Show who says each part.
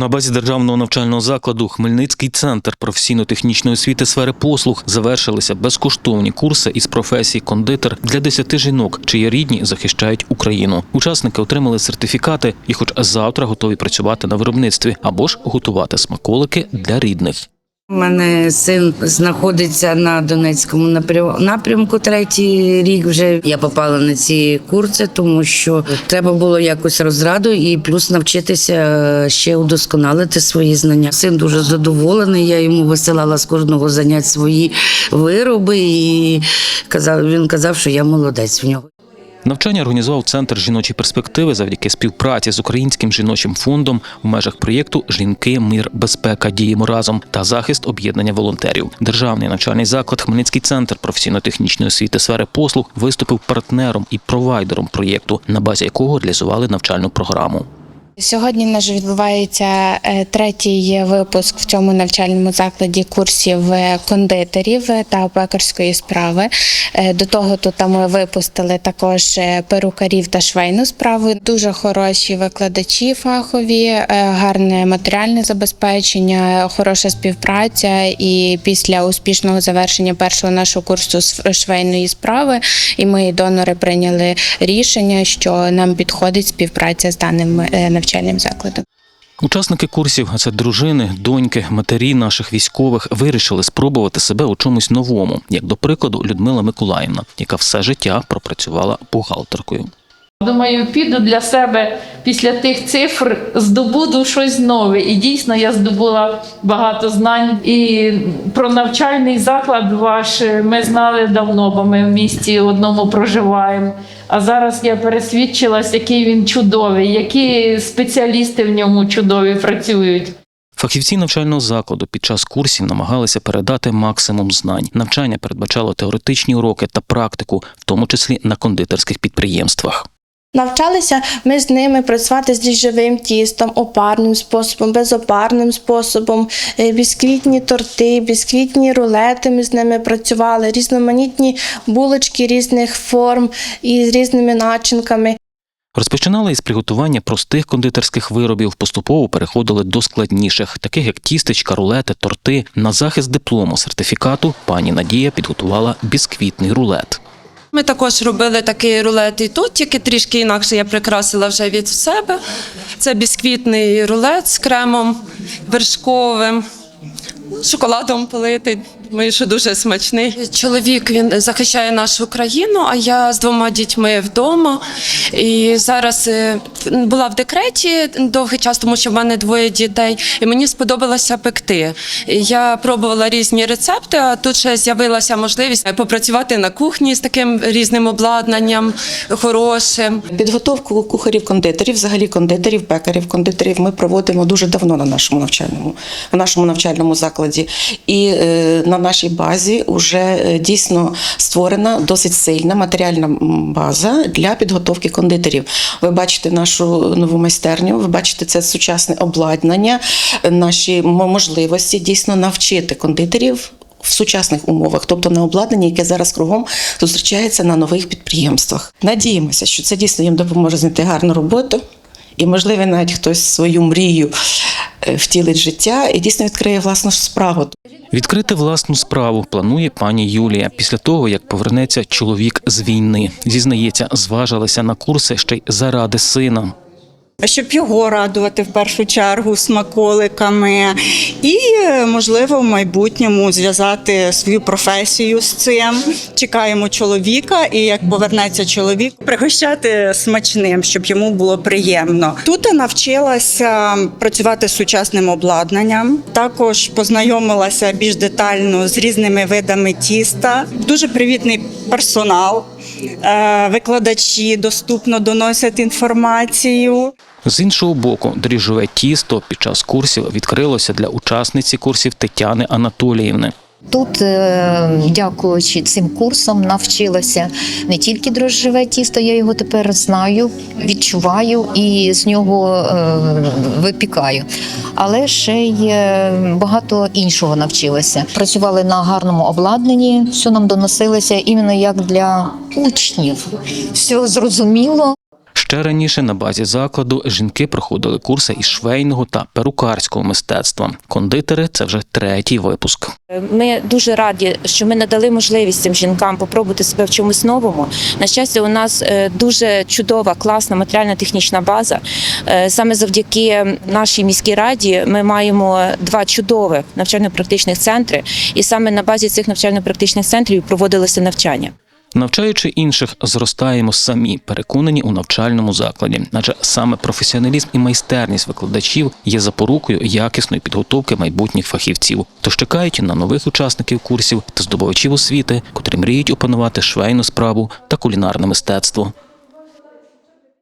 Speaker 1: На базі державного навчального закладу Хмельницький центр професійно-технічної освіти сфери послуг завершилися безкоштовні курси із професії кондитер для 10 жінок, чиї рідні захищають Україну. Учасники отримали сертифікати і, хоч завтра готові працювати на виробництві або ж готувати смаколики для рідних.
Speaker 2: У мене син знаходиться на Донецькому напрям- напрямку третій рік. Вже я попала на ці курси, тому що треба було якось розраду і плюс навчитися е, ще удосконалити свої знання. Син дуже задоволений. Я йому висилала з кожного занять свої вироби, і казав він казав, що я молодець в нього.
Speaker 1: Навчання організував центр жіночої перспективи завдяки співпраці з українським жіночим фондом в межах проєкту Жінки, мир, безпека діємо разом та захист об'єднання волонтерів. Державний навчальний заклад Хмельницький центр професійно-технічної освіти сфери послуг виступив партнером і провайдером проєкту, на базі якого реалізували навчальну програму.
Speaker 3: Сьогодні наш відбувається е, третій випуск в цьому навчальному закладі курсів е, кондитерів та пекарської справи. Е, До того тут ми випустили також е, перукарів та швейну справу. Дуже хороші викладачі фахові, е, гарне матеріальне забезпечення, хороша співпраця. І після успішного завершення першого нашого курсу з швейної справи, і ми, донори, прийняли рішення, що нам підходить співпраця з даним е, навчальним закладом.
Speaker 1: Учасники курсів, а це дружини, доньки, матері наших військових, вирішили спробувати себе у чомусь новому, як до прикладу Людмила Миколаївна, яка все життя пропрацювала бухгалтеркою.
Speaker 4: Думаю, піду для себе після тих цифр, здобуду щось нове. І дійсно я здобула багато знань. І про навчальний заклад ваш ми знали давно, бо ми в місті одному проживаємо. А зараз я пересвідчилась, який він чудовий, які спеціалісти в ньому чудові працюють.
Speaker 1: Фахівці навчального закладу під час курсів намагалися передати максимум знань. Навчання передбачало теоретичні уроки та практику, в тому числі на кондитерських підприємствах.
Speaker 5: Навчалися ми з ними працювати з дріжджовим тістом, опарним способом, безопарним способом, е, бісквітні торти, бісквітні рулети. Ми з ними працювали, різноманітні булочки різних форм і з різними начинками.
Speaker 1: Розпочинали із приготування простих кондитерських виробів, поступово переходили до складніших, таких як тістечка, рулети, торти. На захист диплому сертифікату пані Надія підготувала бісквітний рулет.
Speaker 6: Ми також робили такий рулет і тут, тільки трішки інакше я прикрасила вже від себе. Це бісквітний рулет з кремом вершковим, шоколадом политий. Думаю, що дуже смачний. Чоловік він захищає нашу країну, а я з двома дітьми вдома. І зараз е, була в декреті довгий час, тому що в мене двоє дітей, і мені сподобалося пекти. Я пробувала різні рецепти, а тут ще з'явилася можливість попрацювати на кухні з таким різним обладнанням хорошим.
Speaker 7: Підготовку кухарів-кондитерів, взагалі кондитерів, пекарів, кондитерів ми проводимо дуже давно на нашому навчальному, в нашому навчальному закладі. І е, на нашій базі вже дійсно створена досить сильна матеріальна база для підготовки кондитерів. Ви бачите нашу нову майстерню, ви бачите це сучасне обладнання, наші можливості дійсно навчити кондитерів. В сучасних умовах, тобто на обладнанні, яке зараз кругом зустрічається на нових підприємствах. Надіємося, що це дійсно їм допоможе знайти гарну роботу, і, можливо, навіть хтось свою мрію е, втілить життя і дійсно відкриє власну справу.
Speaker 1: Відкрити власну справу планує пані Юлія після того, як повернеться чоловік з війни. Зізнається, зважилася на курси ще й заради сина.
Speaker 8: Щоб його радувати в першу чергу смаколиками, і е, можливо в майбутньому зв'язати свою професію з цим. Чекаємо чоловіка, і як повернеться чоловік, пригощати смачним, щоб йому було приємно. Тут я навчилася працювати з сучасним обладнанням. Також познайомилася більш детально з різними видами тіста. Дуже привітний персонал. Е, Викладачі доступно доносять інформацію.
Speaker 1: З іншого боку, дріжове тісто під час курсів відкрилося для учасниці курсів Тетяни Анатоліївни.
Speaker 9: Тут, е, дякуючи цим курсам, навчилася не тільки дрожжеве тісто, я його тепер знаю, відчуваю і з нього е, випікаю. Але ще й багато іншого навчилася. Працювали на гарному обладнанні, все нам доносилося іменно як для учнів. Все зрозуміло.
Speaker 1: Ще раніше на базі закладу жінки проходили курси із швейного та перукарського мистецтва. Кондитери це вже третій випуск.
Speaker 10: Ми дуже раді, що ми надали можливість цим жінкам попробувати себе в чомусь новому. На щастя, у нас е, дуже чудова, класна матеріально-технічна база. Е, Саме завдяки нашій міській раді ми маємо два чудових навчально-практичних центри, і саме на базі цих навчально-практичних центрів проводилося навчання.
Speaker 1: Навчаючи інших, зростаємо самі, переконані у навчальному закладі, адже саме професіоналізм і майстерність викладачів є запорукою якісної підготовки майбутніх фахівців. Тож чекають на нових учасників курсів та здобувачів освіти, котрі мріють опанувати швейну справу та кулінарне мистецтво.